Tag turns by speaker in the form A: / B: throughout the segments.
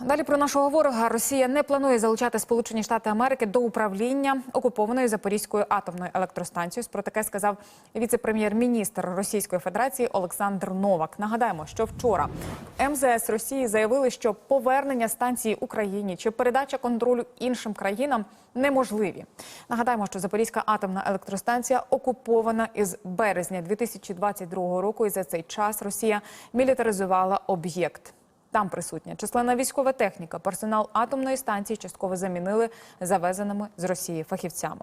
A: Далі про нашого ворога Росія не планує залучати Сполучені Штати Америки до управління окупованою Запорізькою атомною електростанцією. Про таке сказав віце-прем'єр-міністр Російської Федерації Олександр Новак. Нагадаємо, що вчора МЗС Росії заявили, що повернення станції Україні чи передача контролю іншим країнам неможливі. Нагадаємо, що Запорізька атомна електростанція окупована із березня 2022 року, і за цей час Росія мілітаризувала об'єкт. Там присутня численна військова техніка. Персонал атомної станції частково замінили завезеними з Росії фахівцями.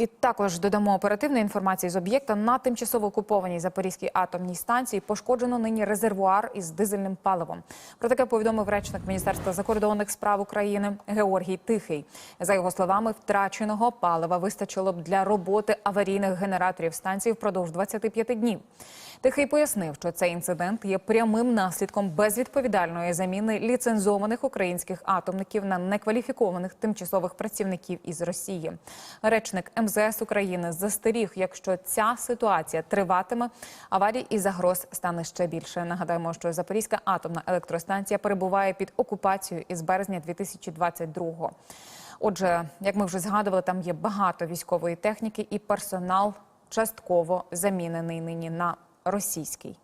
A: І також додамо оперативної інформації з об'єкта на тимчасово окупованій Запорізькій атомній станції пошкоджено нині резервуар із дизельним паливом. Про таке повідомив речник Міністерства закордонних справ України Георгій Тихий. За його словами, втраченого палива вистачило б для роботи аварійних генераторів станції впродовж 25 днів. Тихий пояснив, що цей інцидент є прямим наслідком безвідповідальної заміни ліцензованих українських атомників на некваліфікованих тимчасових працівників із Росії. Речник МЗС України застеріг, якщо ця ситуація триватиме, аварій і загроз стане ще більше. Нагадаємо, що Запорізька атомна електростанція перебуває під окупацією із березня 2022-го. Отже, як ми вже згадували, там є багато військової техніки і персонал частково замінений нині на російський.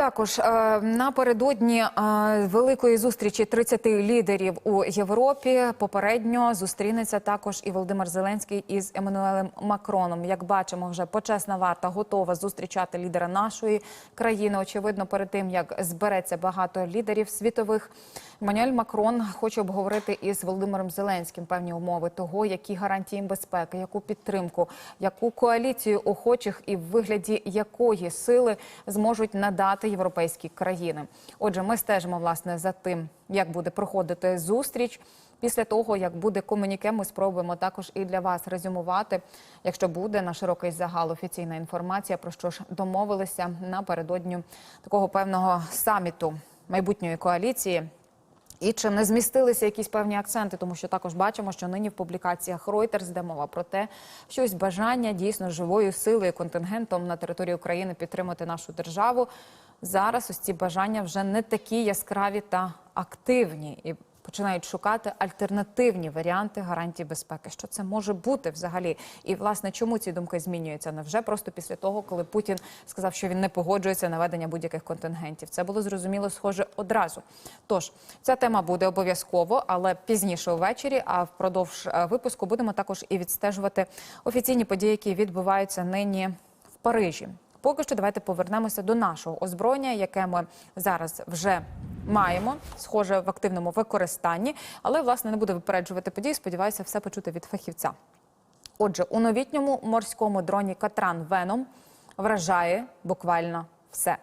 A: Також е, напередодні е, великої зустрічі 30 лідерів у Європі попередньо зустрінеться також і Володимир Зеленський із Еммануелем Макроном. Як бачимо, вже почесна варта готова зустрічати лідера нашої країни. Очевидно, перед тим як збереться багато лідерів світових. Еммануель Макрон хоче обговорити із Володимиром Зеленським певні умови того, які гарантії безпеки, яку підтримку, яку коаліцію охочих і в вигляді якої сили зможуть надати європейські країни. Отже, ми стежимо власне за тим, як буде проходити зустріч. Після того, як буде комуніке, ми спробуємо також і для вас резюмувати, якщо буде на широкий загал офіційна інформація, про що ж домовилися напередодні такого певного саміту майбутньої коаліції. І чи не змістилися якісь певні акценти, тому що також бачимо, що нині в публікаціях Reuters йде мова про те, що ось бажання дійсно живою силою контингентом на території України підтримати нашу державу. Зараз ось ці бажання вже не такі яскраві та активні і починають шукати альтернативні варіанти гарантій безпеки. Що це може бути взагалі? І власне чому ці думки змінюються? Невже просто після того, коли Путін сказав, що він не погоджується на ведення будь-яких контингентів? Це було зрозуміло, схоже одразу. Тож ця тема буде обов'язково, але пізніше увечері. А впродовж е, випуску будемо також і відстежувати офіційні події, які відбуваються нині в Парижі. Поки що давайте повернемося до нашого озброєння, яке ми зараз вже маємо, схоже в активному використанні, але власне не буде випереджувати події. Сподіваюся, все почути від фахівця. Отже, у новітньому морському дроні Катран Веном вражає буквально все.